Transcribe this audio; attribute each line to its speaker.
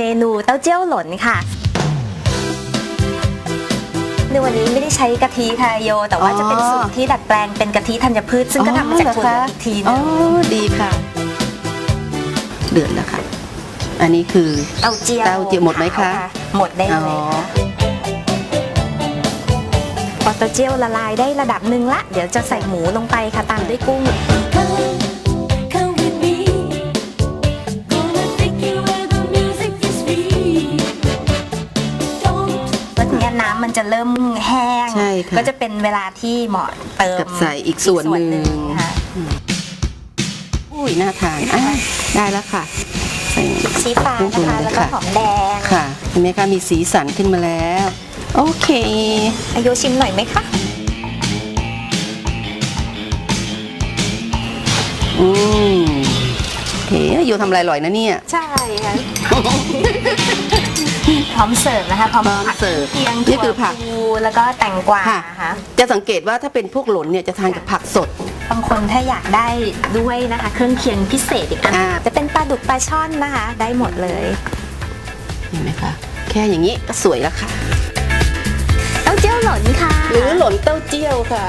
Speaker 1: เมนูเต้าเจี้ยวหล่นค่ะ ในวันนี้ไม่ได้ใช้กะทิค่ะโย แต่ว่า
Speaker 2: อ๋อ
Speaker 1: จะเป็นสูตรที่ดัดแปลงเป็นกะทิธัญพืช ซึ่งก็ทำมาจากถั่วเหลืองอีกทีหนึ
Speaker 2: อ๋องดีค่ะ เดือดแล้วค่ะ อันนี้คือ
Speaker 1: เต้าเจี้ยว
Speaker 2: เต้าเจี้ยวหมดไหมคะ
Speaker 1: หมดได้
Speaker 2: อ๋
Speaker 1: เล
Speaker 2: อ
Speaker 1: ยค่ะพอเต้าเจี้ยวละลายได้ระดับหนึ่งละ เดี๋ยวจะใส่หมูลงไปค่ะตามด้วยกุ้ง นี้ยน้ำมันจะเริ่มแห้ง
Speaker 2: ใช่ค่ะ
Speaker 1: ก็จะเป็นเวลาที่เหมาะเติม
Speaker 2: กับใส่อีกส่วนหนึ่ง
Speaker 1: ค่ะ
Speaker 2: อุ้ยน่าทานอะได้แล้วค่ะ ใส่
Speaker 1: ชีฟ้า
Speaker 2: เครื่องปรุ
Speaker 1: นะ
Speaker 2: ง
Speaker 1: คะ
Speaker 2: เลย
Speaker 1: แล้วก็
Speaker 2: ค่ะ
Speaker 1: หอมแดง
Speaker 2: ค่ะเห็นไหมคะมีสีสันขึ้นมาแล้ว โอเค
Speaker 1: อายุชิมหน่อยไหมคะ
Speaker 2: อืมโอเคโยทำอะไรอร่อยนะเนี่ย
Speaker 1: ใช่ค่ะ พร้อมเสิร์ฟนะคะพร้อม
Speaker 2: พร้อม
Speaker 1: ผัก
Speaker 2: เสิร์ฟ
Speaker 1: เคียง
Speaker 2: นี่คือผัก
Speaker 1: ถั่วพูแล้วก็แตงกวา
Speaker 2: ค่ะ
Speaker 1: นะคะ
Speaker 2: จะสังเกตว่าถ้าเป็นพวกหล่นเนี่ยจะทานกับผักสด
Speaker 1: บางคนถ้าอยากได้ด้วยนะคะ เครื่องเคียงพิเศษอีกอัน
Speaker 2: อ่า
Speaker 1: จะเป็นปลาดุกปลาช่อนนะคะ ได้หมดเลย
Speaker 2: เห็นไหมคะแค่อย่างนี้ก็สวยแล้วค่ะ
Speaker 1: เต้าเจี้ยวหล่นค่ะ
Speaker 2: หรือหล่นเต้าเจี้ยวค่ะ